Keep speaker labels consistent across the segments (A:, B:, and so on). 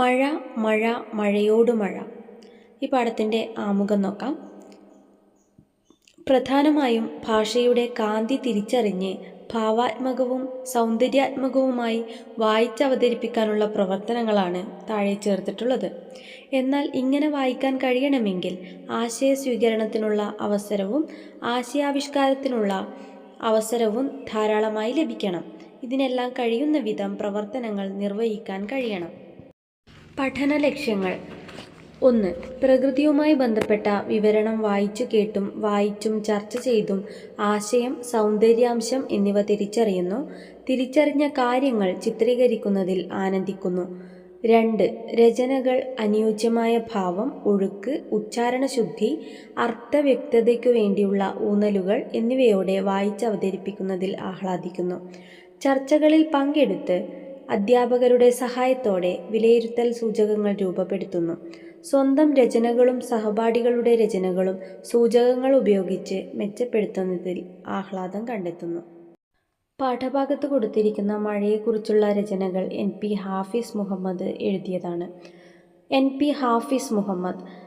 A: മഴ മഴ മഴയോട് മഴ. ഈ പാഠത്തിന്റെ ആമുഖം നോക്കാം. പ്രധാനമായും ഭാഷയുടെ കാന്തി തിരിച്ചറിഞ്ഞ് ഭാവാത്മകവും സൗന്ദര്യാത്മകവുമായി വായിച്ചവതരിപ്പിക്കാനുള്ള പ്രവർത്തനങ്ങളാണ് താഴെ ചേർത്തിട്ടുള്ളത്. എന്നാൽ ഇങ്ങനെ വായിക്കാൻ കഴിയണമെങ്കിൽ ആശയ സ്വീകരണത്തിനുള്ള അവസരവും ആശയാവിഷ്കാരത്തിനുള്ള അവസരവും ധാരാളമായി ലഭിക്കണം. ഇതിനെല്ലാം കഴിയുന്ന വിധം പ്രവർത്തനങ്ങൾ നിർവഹിക്കാൻ കഴിയണം. പഠന ലക്ഷ്യങ്ങൾ. ഒന്ന് പ്രകൃതിയുമായി ബന്ധപ്പെട്ട വിവരണം വായിച്ചു കേട്ടും വായിച്ചും ചർച്ച ചെയ്തും ആശയം സൗന്ദര്യാംശം എന്നിവ തിരിച്ചറിയുന്നു. തിരിച്ചറിഞ്ഞ കാര്യങ്ങൾ ചിത്രീകരിക്കുന്നതിൽ ആനന്ദിക്കുന്നു. രണ്ട് രചനകൾ അനുയോജ്യമായ ഭാവം ഒഴുക്ക് ഉച്ചാരണശുദ്ധി അർത്ഥവ്യക്തതയ്ക്കു വേണ്ടിയുള്ള ഊന്നലുകൾ എന്നിവയോടെ വായിച്ചവതരിപ്പിക്കുന്നതിൽ ആഹ്ലാദിക്കുന്നു. ചർച്ചകളിൽ പങ്കെടുത്ത് അധ്യാപകരുടെ സഹായത്തോടെ വിലയിരുത്തൽ സൂചകങ്ങൾ രൂപപ്പെടുത്തുന്നു. സ്വന്തം രചനകളും സഹപാഠികളുടെ രചനകളും സൂചകങ്ങൾ ഉപയോഗിച്ച് മെച്ചപ്പെടുത്തുന്നതിൽ ആഹ്ലാദം കണ്ടെത്തുന്നു. പാഠഭാഗത്ത് കൊടുത്തിരിക്കുന്ന മഴയെക്കുറിച്ചുള്ള രചനകൾ എൻ പി ഹാഫിസ് മുഹമ്മദ് എഴുതിയതാണ്. എൻ പി ഹാഫിസ് മുഹമ്മദ്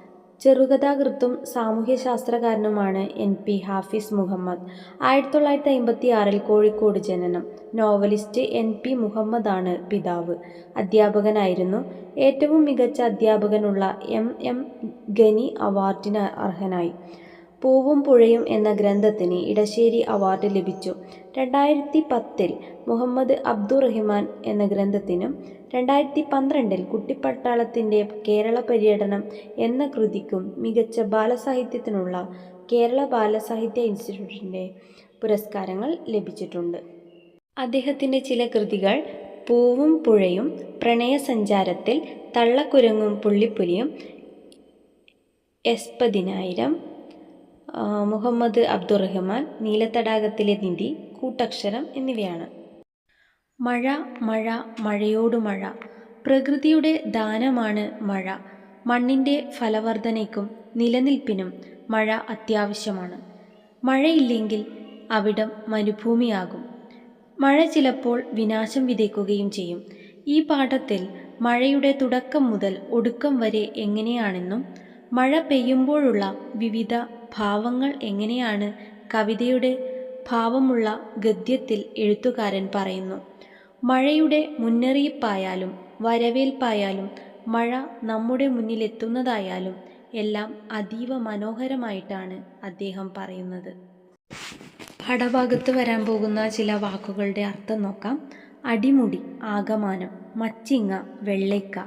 A: ചെറുകഥാകൃത്തും സാമൂഹ്യശാസ്ത്രകാരനുമാണ് എൻ പി ഹാഫിസ് മുഹമ്മദ്. ആയിരത്തി തൊള്ളായിരത്തി അമ്പത്തി ആറിൽ കോഴിക്കോട് ജനനം. നോവലിസ്റ്റ് എൻ പി മുഹമ്മദാണ് പിതാവ്. അധ്യാപകനായിരുന്നു. ഏറ്റവും മികച്ച അധ്യാപകനുള്ള എം എം ഗനി അവാർഡിന് അർഹനായി. പൂവും പുഴയും എന്ന ഗ്രന്ഥത്തിന് ഇടശ്ശേരി അവാർഡ് ലഭിച്ചു. രണ്ടായിരത്തി പത്തിൽ മുഹമ്മദ് അബ്ദുറഹിമാൻ എന്ന ഗ്രന്ഥത്തിനും രണ്ടായിരത്തി പന്ത്രണ്ടിൽ കുട്ടിപ്പട്ടാളത്തിന്റെ കേരള പര്യടനം എന്ന കൃതിക്കും മികച്ച ബാലസാഹിത്യത്തിനുള്ള കേരള ബാലസാഹിത്യ ഇൻസ്റ്റിറ്റ്യൂട്ടിന്റെ പുരസ്കാരങ്ങൾ ലഭിച്ചിട്ടുണ്ട്. അദ്ദേഹത്തിന്റെ ചില കൃതികൾ പൂവും പുഴയും പ്രണയസഞ്ചാരത്തിൽ തള്ളക്കുരങ്ങും പുള്ളിപ്പുലിയും എസ്പതിനായിരം മുഹമ്മദ് അബ്ദുറഹ്മാൻ നീലത്തടാകത്തിലെ നിധി കൂട്ടക്ഷരം എന്നിവയാണ്. മഴ മഴ മഴയോടു മഴ. പ്രകൃതിയുടെ ദാനമാണ് മഴ. മണ്ണിന്റെ ഫലവർദ്ധനയ്ക്കും നിലനിൽപ്പിനും മഴ അത്യാവശ്യമാണ്. മഴയില്ലെങ്കിൽ അവിടം മരുഭൂമിയാകും. മഴ ചിലപ്പോൾ വിനാശം വിതയ്ക്കുകയും ചെയ്യും. ഈ പാഠത്തിൽ മഴയുടെ തുടക്കം മുതൽ ഒടുക്കം വരെ എങ്ങനെയാണെന്നും മഴ പെയ്യുമ്പോഴുള്ള വിവിധ ഭാവങ്ങൾ എങ്ങനെയാണ് കവിതയുടെ ഭാവമുള്ള ഗദ്യത്തിൽ എഴുത്തുകാരൻ പറയുന്നു. മഴയുടെ മുന്നറിയിപ്പായാലും വരവേൽപ്പായാലും മഴ നമ്മുടെ മുന്നിലെത്തുന്നതായാലും എല്ലാം അതീവ മനോഹരമായിട്ടാണ് അദ്ദേഹം പറയുന്നത്. പാഠഭാഗത്ത് വരാൻ പോകുന്ന ചില വാക്കുകളുടെ അർത്ഥം നോക്കാം. അടിമുടി ആകമാനം മച്ചിങ്ങ വെള്ളയ്ക്ക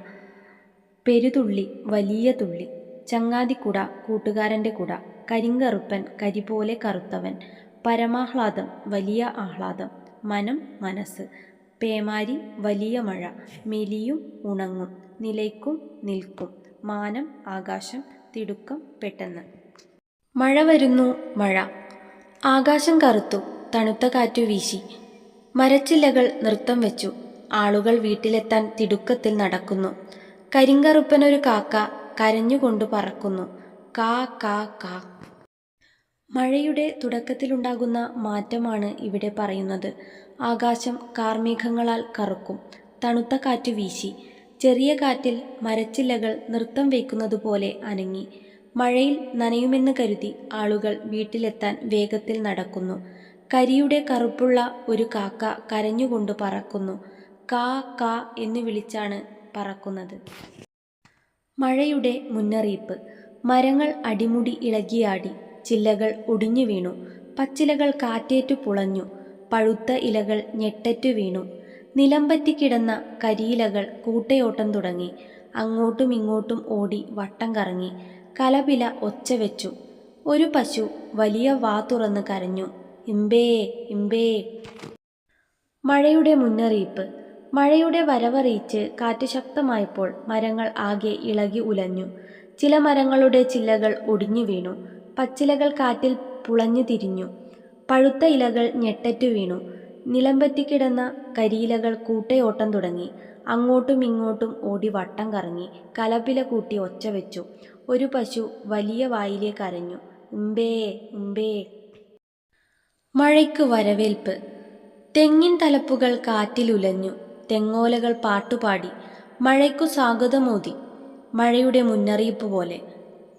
A: പെരുതുള്ളി വലിയ തുള്ളി ചങ്ങാതിക്കുട കൂട്ടുകാരന്റെ കുട കരിങ്കറുപ്പൻ കരി പോലെ കറുത്തവൻ പരമാഹ്ലാദം വലിയ ആഹ്ലാദം മനം മനസ്സ് പേമാരി വലിയ മഴ. മെലിയും ഉണങ്ങും. നിലയ്ക്കും നിൽക്കും. മാനം ആകാശം തിടുക്കം പെട്ടെന്ന്. മഴ വരുന്നു മഴ. ആകാശം കറുത്തു തണുത്ത കാറ്റു വീശി. മരച്ചില്ലകൾ നൃത്തം വെച്ചു. ആളുകൾ വീട്ടിലെത്താൻ തിടുക്കത്തിൽ നടക്കുന്നു. കരിങ്കറുപ്പനൊരു കാക്ക കരഞ്ഞുകൊണ്ട് പറക്കുന്നു. കാ കാ കാ. മഴയുടെ തുടക്കത്തിലുണ്ടാകുന്ന മാറ്റമാണ് ഇവിടെ പറയുന്നത്. ആകാശം കാർമേഘങ്ങളാൽ കറുക്കും. തണുത്ത കാറ്റ് വീശി. ചെറിയ കാറ്റിൽ മരച്ചില്ലകൾ നൃത്തം വയ്ക്കുന്നത് പോലെ അനങ്ങി. മഴയിൽ നനയുമെന്ന് കരുതി ആളുകൾ വീട്ടിലെത്താൻ വേഗത്തിൽ നടക്കുന്നു. കരിയുടെ കറുപ്പുള്ള ഒരു കാക്ക കരഞ്ഞുകൊണ്ട് പറക്കുന്നു. കാ കാ എന്ന് വിളിച്ചാണ് പറക്കുന്നത്. മഴയുടെ മുന്നറിയിപ്പ്. മരങ്ങൾ അടിമുടി ഇളകിയാടി. ചില്ലകൾ ഒടിഞ്ഞു വീണു. പച്ചിലകൾ കാറ്റേറ്റു പുളഞ്ഞു. പഴുത്ത ഇലകൾ ഞെട്ടറ്റു വീണു. നിലംപറ്റി കിടന്ന കരിയിലകൾ കൂട്ടയോട്ടം തുടങ്ങി. അങ്ങോട്ടും ഇങ്ങോട്ടും ഓടി വട്ടം കറങ്ങി. കലപില ഒച്ച വെച്ചു. ഒരു പശു വലിയ വാ തുറന്ന് കരഞ്ഞു. ഇമ്പേ ഇമ്പേ. മഴയുടെ മുന്നറിയിപ്പ്. മഴയുടെ വരവറിയിച്ച് കാറ്റ് ശക്തമായപ്പോൾ മരങ്ങൾ ആകെ ഇളകി ഉലഞ്ഞു. ചില മരങ്ങളുടെ ചില്ലകൾ ഒടിഞ്ഞു വീണു. പച്ചിലകൾ കാറ്റിൽ പുളഞ്ഞു തിരിഞ്ഞു. പഴുത്ത ഇലകൾ ഞെട്ടറ്റു വീണു. നിലംപറ്റിക്കിടന്ന കരിയിലകൾ കൂട്ടയോട്ടം തുടങ്ങി. അങ്ങോട്ടും ഇങ്ങോട്ടും ഓടി വട്ടം കറങ്ങി. കലപില കൂട്ടി ഒച്ച വെച്ചു. ഒരു പശു വലിയ വായിലേക്ക് അരഞ്ഞു ഉമ്പേ ഉമ്പേ മഴയ്ക്ക് വരവേൽപ്പ്. തെങ്ങിൻ തലപ്പുകൾ കാറ്റിലുലഞ്ഞു തെങ്ങോലകൾ പാട്ടുപാടി. മഴയ്ക്കു സ്വാഗതമോതി. മഴയുടെ മുന്നറിയിപ്പ് പോലെ.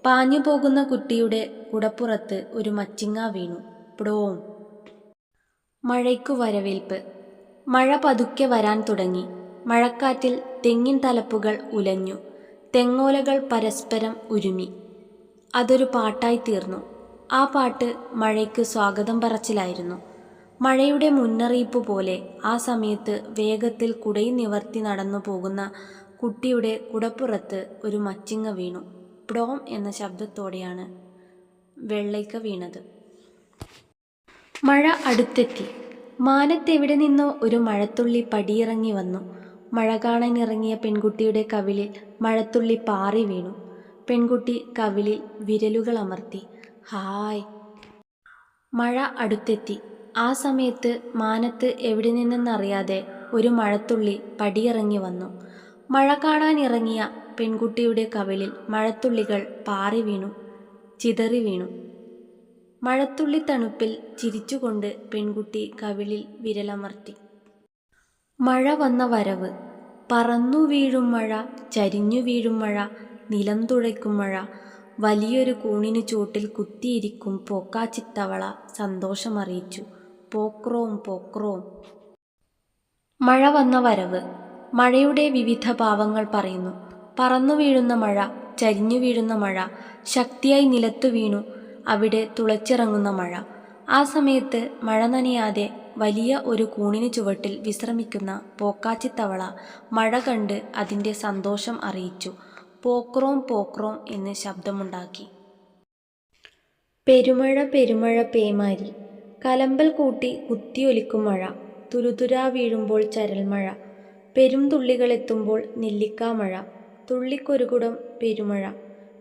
A: പാഞ്ഞു പോകുന്ന കുട്ടിയുടെ കുടപ്പുറത്ത് ഒരു മച്ചിങ്ങ വീണു. പ്ടോം മഴയ്ക്കു വരവേൽപ്പ്. മഴ പതുക്കെ വരാൻ തുടങ്ങി. മഴക്കാറ്റിൽ തെങ്ങിൻ തലപ്പുകൾ ഉലഞ്ഞു. തെങ്ങോലകൾ പരസ്പരം ഉരുമി. അതൊരു പാട്ടായി തീർന്നു. ആ പാട്ട് മഴയ്ക്ക് സ്വാഗതം പറച്ചിലായിരുന്നു. മഴയുടെ മുന്നറിയിപ്പ് പോലെ ആ സമയത്ത് വേഗത്തിൽ കുടയും നിവർത്തി നടന്നു പോകുന്ന കുട്ടിയുടെ കുടപ്പുറത്ത് ഒരു മച്ചിങ്ങ വീണു. പ്ടോം എന്ന ശബ്ദത്തോടെയാണ് വെള്ളയ്ക്ക വീണത്. മഴ അടുത്തെത്തി. മാനത്തെവിടെ നിന്നോ ഒരു മഴത്തുള്ളി പടിയിറങ്ങി വന്നു. മഴ കാണാൻ ഇറങ്ങിയ പെൺകുട്ടിയുടെ കവിളിൽ മഴത്തുള്ളി പാറി വീണു. പെൺകുട്ടി കവിളിൽ വിരലുകൾ അമർത്തി. ഹായ്. മഴ അടുത്തെത്തി. ആ സമയത്ത് മാനത്ത് എവിടെ നിന്നെന്നറിയാതെ ഒരു മഴത്തുള്ളി പടിയിറങ്ങി വന്നു. മഴ കാണാൻ ഇറങ്ങിയ പെൺകുട്ടിയുടെ കവിളിൽ മഴത്തുള്ളികൾ പാറി വീണു ചിതറി വീണു. മഴത്തുള്ളി തണുപ്പിൽ ചിരിച്ചുകൊണ്ട് പെൺകുട്ടി കവിളിൽ വിരലമർത്തി. മഴ വന്ന വരവ്. പറന്നു വീഴും മഴ ചരിഞ്ഞു വീഴും മഴ നിലം തുഴയ്ക്കും മഴ. വലിയൊരു കൂണിനു ചൂട്ടിൽ കുത്തിയിരിക്കും പോക്കാച്ചിത്തവള സന്തോഷമറിയിച്ചു. പോക്രോം പോക്രോം. മഴ വന്ന വരവ്. മഴയുടെ വിവിധ ഭാവങ്ങൾ പറയുന്നു. പറന്നു വീഴുന്ന മഴ ചരിഞ്ഞു വീഴുന്ന മഴ ശക്തിയായി നിലത്തു വീണു അവിടെ തുളച്ചിറങ്ങുന്ന മഴ. ആ സമയത്ത് മഴ നനയാതെ വലിയ ഒരു കൂണിന് ചുവട്ടിൽ വിശ്രമിക്കുന്ന പോക്കാച്ചിത്തവള മഴ കണ്ട് അതിന്റെ സന്തോഷം അറിയിച്ചു. പോക്രോം പോക്രോം എന്ന് ശബ്ദമുണ്ടാക്കി. പെരുമഴ പെരുമഴ പേമാരി കലമ്പൽ കൂട്ടി കുത്തിയൊലിക്കും മഴ തുരുതുരാ വീഴുമ്പോൾ ചരൽമഴ പെരും തുള്ളികളെത്തുമ്പോൾ നെല്ലിക്കാമഴ തുള്ളിക്കൊരുകുടം പെരുമഴ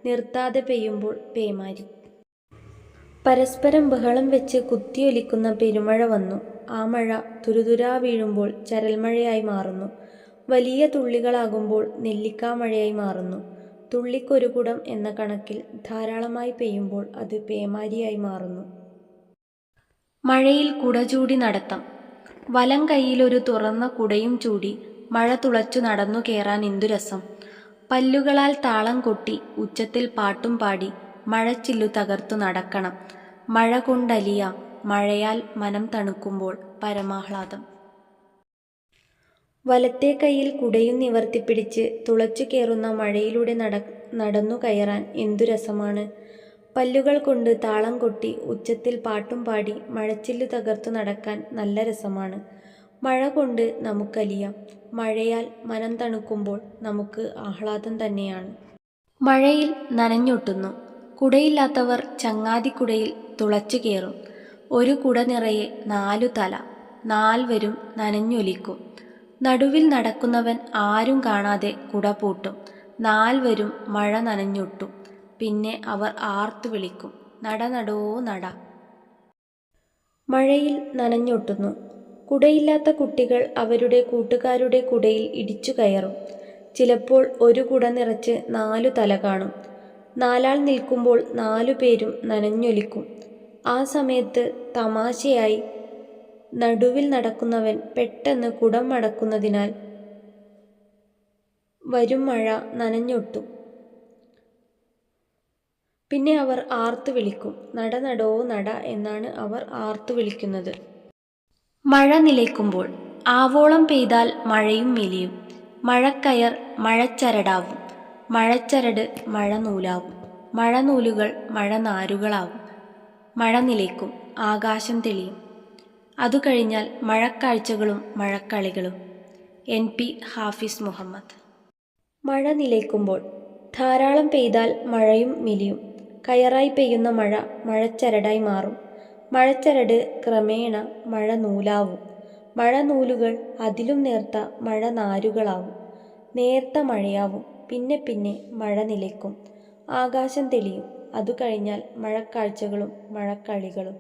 A: നിർത്താതെ പെയ്യുമ്പോൾ പേമാരി. പരസ്പരം ബഹളം വെച്ച് കുത്തിയൊലിക്കുന്ന പെരുമഴ വന്നു. ആ മഴ തുരുതുരാ വീഴുമ്പോൾ ചരൽമഴയായി മാറുന്നു. വലിയ തുള്ളികളാകുമ്പോൾ നെല്ലിക്കാമഴയായി മാറുന്നു. തുള്ളിക്കൊരുകുടം എന്ന കണക്കിൽ ധാരാളമായി പെയ്യുമ്പോൾ അത് പേമാരിയായി മാറുന്നു. മഴയിൽ കുട ചൂടി നടത്തം. വലം കൈയിലൊരു തുറന്ന കുടയും ചൂടി മഴ തുളച്ചു നടന്നു കയറാൻ എന്തു രസം. പല്ലുകളാൽ താളം കൊട്ടി ഉച്ചത്തിൽ പാട്ടും പാടി മഴച്ചില്ലു തകർത്തു നടക്കണം. മഴ കൊണ്ടലിയാം മഴയാൽ മനം തണുക്കുമ്പോൾ പരമാഹ്ലാദം. വലത്തെ കയ്യിൽ കുടയും നിവർത്തിപ്പിടിച്ച് തുളച്ചു കയറുന്ന മഴയിലൂടെ നട നടന്നു കയറാൻ എന്തു രസമാണ്. പല്ലുകൾ കൊണ്ട് താളം കൊട്ടി ഉച്ചത്തിൽ പാട്ടും പാടി മഴച്ചില്ലു തകർത്തു നടക്കാൻ നല്ല രസമാണ്. മഴ കൊണ്ട് നമുക്കലിയാം. മഴയാൽ മനം തണുക്കുമ്പോൾ നമുക്ക് ആഹ്ലാദം തന്നെയാണ്. മഴയിൽ നനഞ്ഞൊട്ടുന്നു. കുടയില്ലാത്തവർ ചങ്ങാതിക്കുടയിൽ തുളച്ചു കയറും. ഒരു കുട നിറയെ നാലു തല. നാൽവരും നനഞ്ഞൊലിക്കും. നടുവിൽ നടക്കുന്നവൻ ആരും കാണാതെ കുട പൂട്ടും. നാൽവരും മഴ നനഞ്ഞൊട്ടും. പിന്നെ അവർ ആർത്തു വിളിക്കും. നട നടോ നട. മഴയിൽ നനഞ്ഞൊട്ടുന്നു. കുടയില്ലാത്ത കുട്ടികൾ അവരുടെ കൂട്ടുകാരുടെ കുടയിൽ ഇടിച്ചു കയറും. ചിലപ്പോൾ ഒരു കുട നിറച്ച് നാലു തല കാണും. നാലാൾ നിൽക്കുമ്പോൾ നാലു പേരും നനഞ്ഞൊലിക്കും. ആ സമയത്ത് തമാശയായി നടുവിൽ നടക്കുന്നവൻ പെട്ടെന്ന് കുടം മടക്കുന്നതിനാൽ വരും മഴ നനഞ്ഞൊട്ടും. പിന്നെ അവർ ആർത്തു വിളിക്കും. നട നടോ നട എന്നാണ് അവർ ആർത്തു വിളിക്കുന്നത്. മഴ നിലയ്ക്കുമ്പോൾ ആവോളം പെയ്താൽ മഴയും മെലിയും. മഴക്കയർ മഴച്ചരടാവും. മഴച്ചരട് മഴ നൂലാവും. മഴനൂലുകൾ മഴ നാരുകളാവും. മഴ നിലയ്ക്കും ആകാശം തെളിയും. അതു കഴിഞ്ഞാൽ മഴക്കാഴ്ചകളും മഴക്കളികളും. N P Hafis Muhammad. മഴ നിലയ്ക്കുമ്പോൾ ധാരാളം പെയ്താൽ മഴയും മിലിയും. കയറായി പെയ്യുന്ന മഴ മഴച്ചരടായി മാറും. മഴച്ചരട് ക്രമേണ മഴ നൂലാവും. മഴ നൂലുകൾ അതിലും നേർത്ത മഴ നാരുകളാവും. നേർത്ത മഴയാവും പിന്നെ പിന്നെ മഴ നിലയ്ക്കും. ആകാശം തെളിയും അതു കഴിഞ്ഞാൽ മഴക്കാഴ്ചകളും മഴക്കളികളും.